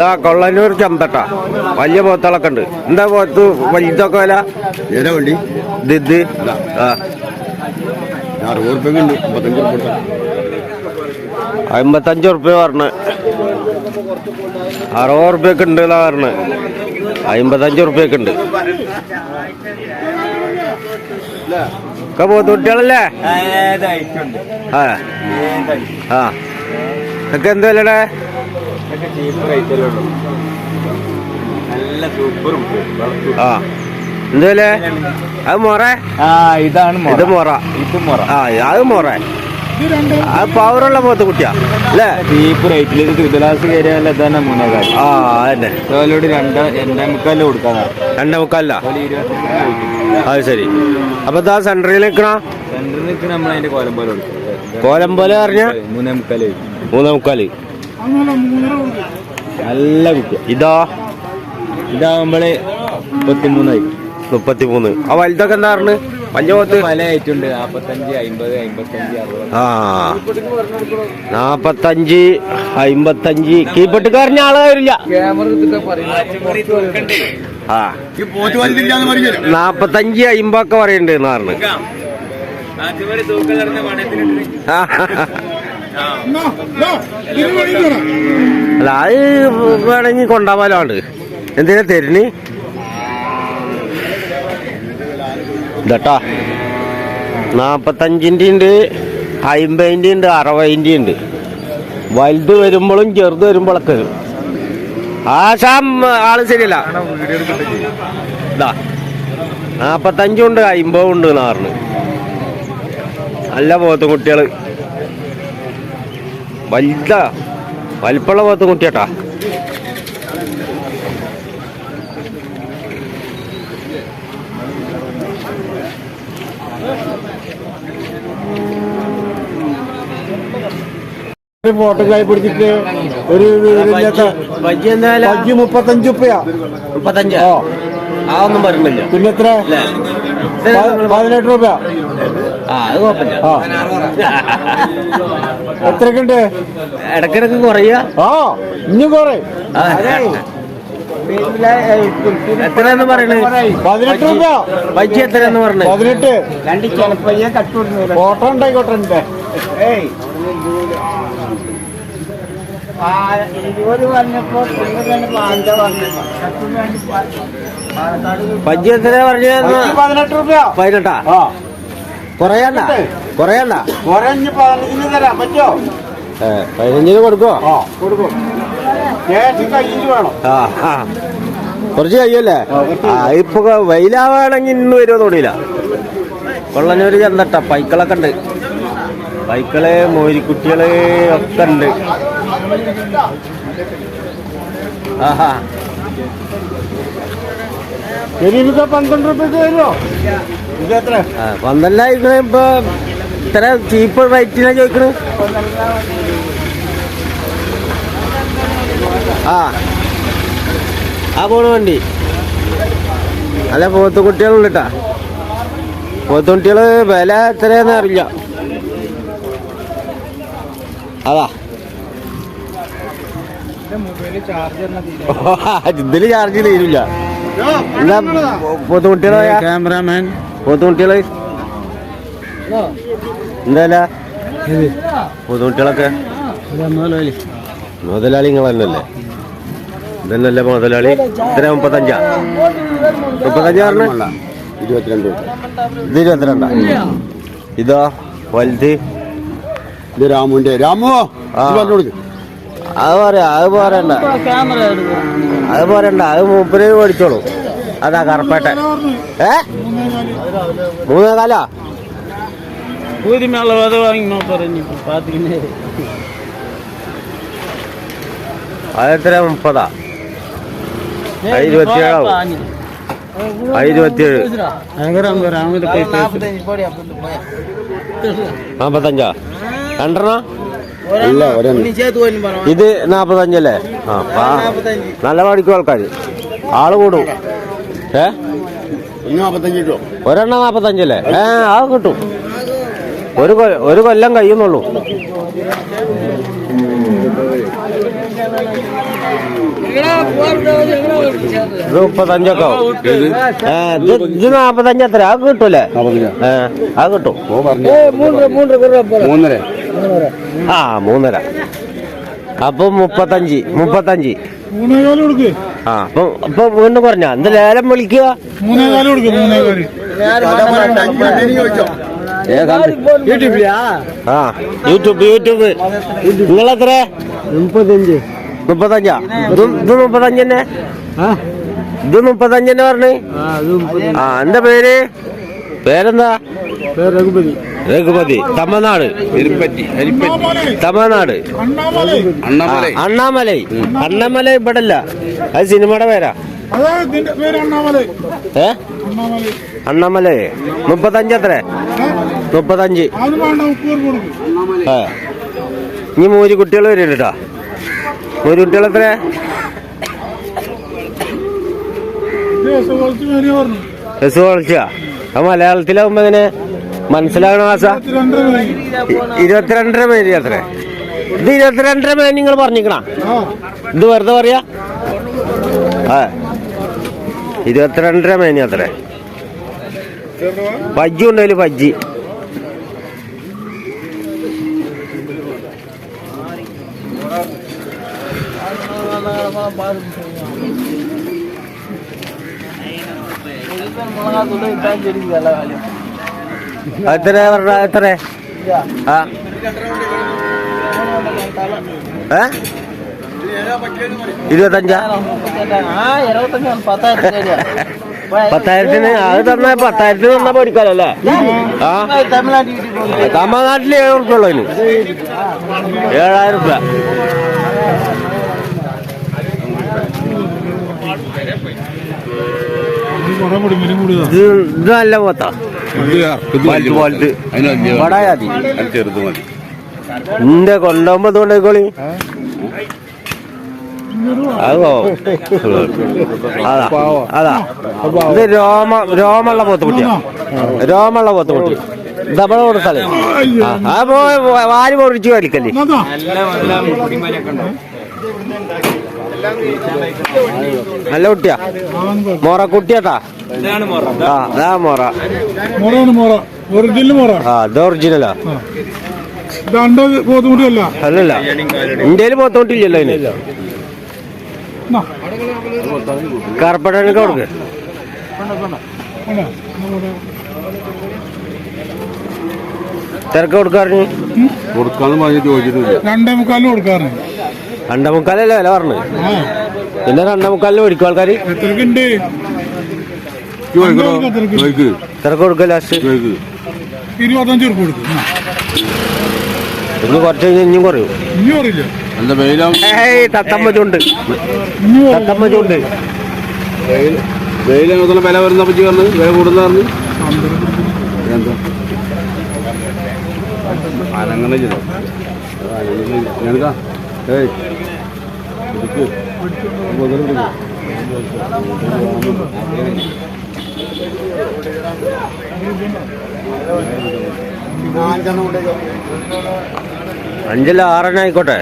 ആ കൊള്ളനൂർ ചന്തട്ട. വലിയ പോത്തളൊക്കെ ഉണ്ട്. എന്താ പോത്ത്? വലുതൊക്കെ വില? ഏതാ വണ്ടി ഇത് ഇത്. ആ. അറുപത് റുപ്യ ഉണ്ട്. മുപ്പത്തഞ്ച് റുപ്യ അമ്പത്തഞ്ച് പറഞ്ഞ്. അറുപത് ഉറുപ്പ്യൊക്കെ ഉണ്ട് എന്നാ പറഞ്ഞ്. അമ്പത്തഞ്ച് ഉറുപ്പ്യൊക്കെ ഉണ്ട്. ഒക്കെ പോത്ത് കുട്ടികളല്ലേ? ആ. ആ. ഒക്കെ എന്ത് വിലയുടെ നല്ല സൂപ്പർ ആ. എന്ത് അത് മൊറ? ആ ഇതാണ് ഇത് മൊറ. ഇത് മൊറ. ആ അത് മൊറ. പവറുള്ള പോത്ത് കുട്ടിയാ അല്ലേ? ചീപ്പ് റേറ്റിൽ ഇത് ത്രിതലാസ് കയറിയാൽ ഇതാണ് മൂന്നേകാൽ ആ അതന്നെ. ഓലോട് രണ്ട് രണ്ടേ മുക്കാലിൽ കൊടുക്കാതാ രണ്ടേ മുക്കാലില്ല അത് ശരി. അപ്പൊ ഇതാ സെന്ററിൽ നിൽക്കണ സെന്ററിൽ നിൽക്കണ നമ്മൾ അതിന്റെ കോലം പോലെ കൊടുക്കും. കോലം പോലെ പറഞ്ഞ? മൂന്നേ മുക്കാൽ മൂന്നേ മുക്കാൽ. നല്ല കുട്ടിയ ഇതാ ഇതാവുമ്പോൾ മുപ്പത്തിമൂന്നായി മുപ്പത്തി മൂന്ന് ആ വലുതൊക്കെ എന്താ പറഞ്ഞു വലിയ പോത്ത് പല ഐറ്റം ഉണ്ട് നാപ്പത്തഞ്ച് അമ്പത് അമ്പത്തഞ്ച് ആ നാപ്പത്തഞ്ച് അമ്പത്തഞ്ച് കീപ്പട്ടുകാരന് ആൾ വരില്ല ആ നാപ്പത്തഞ്ച് അമ്പൊക്കെ പറയുന്നുണ്ട് നാറിന് ആ. അല്ല അത് വേണമെങ്കിൽ കൊണ്ടാവാലോണ്ട്. എന്തിനാ തരുന്ന്? ഇതട്ടാ. നാപ്പത്തഞ്ചിന്റെ ഉണ്ട് അമ്പതിന്റെ ഉണ്ട് അറുപതിന്റെ ഉണ്ട് വലുത് വരുമ്പോഴും ചെറുത് വരുമ്പോഴൊക്കെ വരും. ആശാം ആൾ ശരിയല്ല. ഇതാ നാപ്പത്തഞ്ചും ഉണ്ട് അമ്പതും ഉണ്ട് നാറിന് നല്ല പോത്തും കുട്ടികൾ. വലുതാ. വലിപ്പുള്ള ഭാഗത്ത് കുട്ടിയാട്ടാ ഫോട്ടോ കൈ പിടിച്ചിട്ട് ഒരു ബജ്ജി മുപ്പത്തഞ്ച് ഉപ്പയാ. മുപ്പത്തഞ്ച്. ആ. ഒന്നും പിന്നെ എത്ര? പതിനെട്ട് രൂപ ആ അത് കുഴപ്പമില്ല. ആ. എത്രയൊക്കെ ഉണ്ട് ഇടക്കിടക്ക് കുറയ ആ ഇനിയും കുറെ. എത്രയെന്ന് പറയണേ? പതിനെട്ട് രൂപ. ബജ്ജി എത്രയെന്ന് പറഞ്ഞേ പതിനെട്ട്. ഫോട്ടോ ഉണ്ടായിക്കോട്ടെ എന്റെ ബജ്ജി എത്രയാ പറഞ്ഞു പതിനെട്ട് രൂപ. പതിനെട്ടാ? ആ. കുറയണ്ട. കുറയണ്ട. കുറഞ്ഞ് പതിനഞ്ചിന് തരാം പറ്റോ? പതിനഞ്ചിന് കൊടുക്കോ. കൊടുക്കും കുറച്ച് കഴിയല്ലേ ഇപ്പൊ വെയിലാവാണെങ്കിൽ ഇന്ന് വരുമോ തോന്നിയില്ല. കൊള്ളനൂര് ചെന്നട്ട പൈക്കളൊക്കെ ഉണ്ട്. പൈക്കൾ മോരിക്കുട്ടികൾ ഒക്കെ ഉണ്ട്. ആഹാ. പന്ത്രണ്ട് രൂപയ്ക്ക് തരുമോ പന്തലായിരിക്കണ ഇപ്പൊ ഇത്ര ചീപ്പ് റേറ്റിനാ ചോദിക്കണ. ആ ആ പോണ വണ്ടി. അല്ല പോത്ത് കുട്ടികളുണ്ട് കേട്ടാ പോത്ത് കുട്ടികൾ വില എത്രയാന്ന് അറിയില്ല. അതാ. ഇതിൽ ചാർജ് തീരില്ല എന്താ പോത്ത് കുട്ടികളെ ക്യാമറാമാൻ പോത്തുകുട്ടികൾ എന്തല്ല പോത്തുകുട്ടികളൊക്കെ മുതലാളി. നിങ്ങൾ തന്നെയല്ലേ ഇതന്നല്ലേ മുതലാളി? ഇത്ര മുപ്പത്തഞ്ചാ? മുപ്പത്തഞ്ചാ പറഞ്ഞ? ഇരുപത്തിരണ്ട്. ഇത് ഇരുപത്തിരണ്ടാ? ഇതോ വലുത്? ഇത് രാമുവിന്റെ. രാമു. അത് പറയാ അത് പറയണ്ട. അത് പറയണ്ട അത് മൂപ്പര് മേടിച്ചോളൂ. അതാ കറപ്പേട്ട ഏ മൂന്നേ കാലാ உரிமை அளவாத வாங்கிமா போறேன் நீ பாத்துக்கினே അതെത്ര മുപ്പതാ അത് ഇരുപത്തിയേഴാവും അത് ഇരുപത്തിയേഴ് அங்க ராமகிட்ட போய் பேசு നാപ്പത്തഞ്ചാ രണ്ടെണ്ണ ഇല്ല ഒരെണ്ണം நீ சேர்த்து போய் பாரு ഇത് നാപ്പത്തഞ്ചല്ലേ ആ പാ- നല്ല പഠിക്കും ആൾക്കാർ ആള് കൂടും ഏ? ഒരെണ്ണം നാപ്പത്തഞ്ചല്ലേ? ഏ ആ കിട്ടും. ഒരു ഒരു കൊല്ലം കഴിയുന്നുള്ളൂ. ഇത് മുപ്പത്തഞ്ചൊക്കെ ആവും. ഇത് നാപ്പത്തഞ്ച് അത് കിട്ടൂലേ? ഏ അത് കിട്ടും. ഓ പറഞ്ഞു. മൂന്നര ആ മൂന്നര. അപ്പൊ മുപ്പത്തഞ്ച് മുപ്പത്തഞ്ച്. ആ. അപ്പൊ അപ്പൊ വീണ്ടും കുറഞ്ഞ എന്ത് ലേലം വിളിക്കുക? യൂട്യൂബ് ആ യൂട്യൂബ് യൂട്യൂബ്. നിങ്ങളെത്ര? മുപ്പത്തഞ്ച്. മുപ്പത്തഞ്ചാ? ഇത് ഇത് മുപ്പത്തഞ്ച് തന്നെ ഇത് മുപ്പത്തഞ്ച് തന്നെ പറഞ്ഞു ആ എന്താ പേര്? പേരെന്താ? പേര് രഘുപതി. രഘുപതി തമിഴ്നാട്. തമിഴ്നാട്. അണ്ണാമലൈ. അണ്ണാമല. ഇവിടെ അല്ല അത് സിനിമയുടെ പേരാ. ഏ? അണ്ണാമലൈ. മുപ്പത്തഞ്ച് എത്ര? മുപ്പത്തഞ്ച്. ഇനി മൂരി കുട്ടികൾ വരുന്നുണ്ട് കേട്ടോ മൂരി കുട്ടികൾ എത്ര? എസ് കുറച്ച് ബസ് വിളിച്ച ആ മലയാളത്തിലാവുമ്പോ ഇതിന് മനസ്സിലാകണ മാസ ഇരുപത്തിരണ്ടര പേര് അത്ര. ഇത് ഇരുപത്തിരണ്ടര മേനി നിങ്ങൾ പറഞ്ഞിക്കണ? ഇത് വെറുതെ പറയാ? ഇരുപത്തിരണ്ടര മേനി അത്ര. പജ്ജി ഉണ്ടതിൽ പജ്ജി എത്ര പറഞ്ഞ എത്ര ആ. ഏ? ഇരുപത്തഞ്ചാ? പത്തായിരത്തിന്? അത് തന്നാ പത്തായിരത്തിന് തന്നാ പഠിക്കാലോ അല്ലേ ആ. തമിഴ്നാട്ടിൽ ഏഴ് ഉറുപ്പ ഉള്ളു അതിന്. ഏഴായിരം രൂപ ഇത് നല്ല പോത്താ. ചെറുത് മതി. എന്റെ കൊണ്ടുപോകുമ്പോ തോണ്ടിക്കോളി അതോ അതാ. അതാ. ഇത് രോമ രോമുള്ള പോത്തുകുട്ടിയാ രോമുള്ള പോത്തുകുട്ടി ഡബിൾ കൊടുത്താലേ ആ, വാരി പൊറിച്ച് കളിക്കല്ലേ എന്നതാ നല്ല കുട്ടിയാ. മോറ കുട്ടിയാട്ടാ? ആ അതാ മോറ. മൊറ. ഒറിജിനൽ മോറ. ആ ഇത് ഒറിജിനലാ രണ്ട് പോത്തുമുട്ടിയല്ല അല്ലല്ല. ഇന്ത്യയിൽ പോത്തോട്ടില്ലല്ലോ അതിന്. കറുപ്പടനൊക്കെ കൊടുക്ക്. തിരക്ക് കൊടുക്കാറിന്? കൊടുക്കാന്ന് പറഞ്ഞ് ചോദിച്ചിട്ടില്ല. രണ്ടേ മുക്കാലും കൊടുക്കാറ് രണ്ടേ മുക്കാലല്ലേ വില പറഞ്ഞു? പിന്നെ രണ്ടേ മുക്കാലിന് മേടിക്കും ആൾക്കാർ തിരക്ക് കൊടുക്കുക ലാസ്റ്റ്? ചോദിക്ക്. ഇരുപത്തഞ്ച് ഉറുപ്പ് കൊടുക്കും. ആ. കുറച്ച് കഴിഞ്ഞാൽ ഇനിയും കുറയും. നല്ല വെയിലാവും. ഏയ് തത്തമ്മ ചുണ്ട് ഇനി പറയില്ല. തത്തമ്മ ചുണ്ട് വെയിലാകുന്ന വില വരുന്ന പറ്റി പറഞ്ഞു വില കൂടുന്ന പറഞ്ഞു. എന്താ അനങ്ങനെ ചെയ്തോ ഞാനിതാ ഏയ്. അഞ്ചല്ല ആറെണ്ണ ആയിക്കോട്ടെ.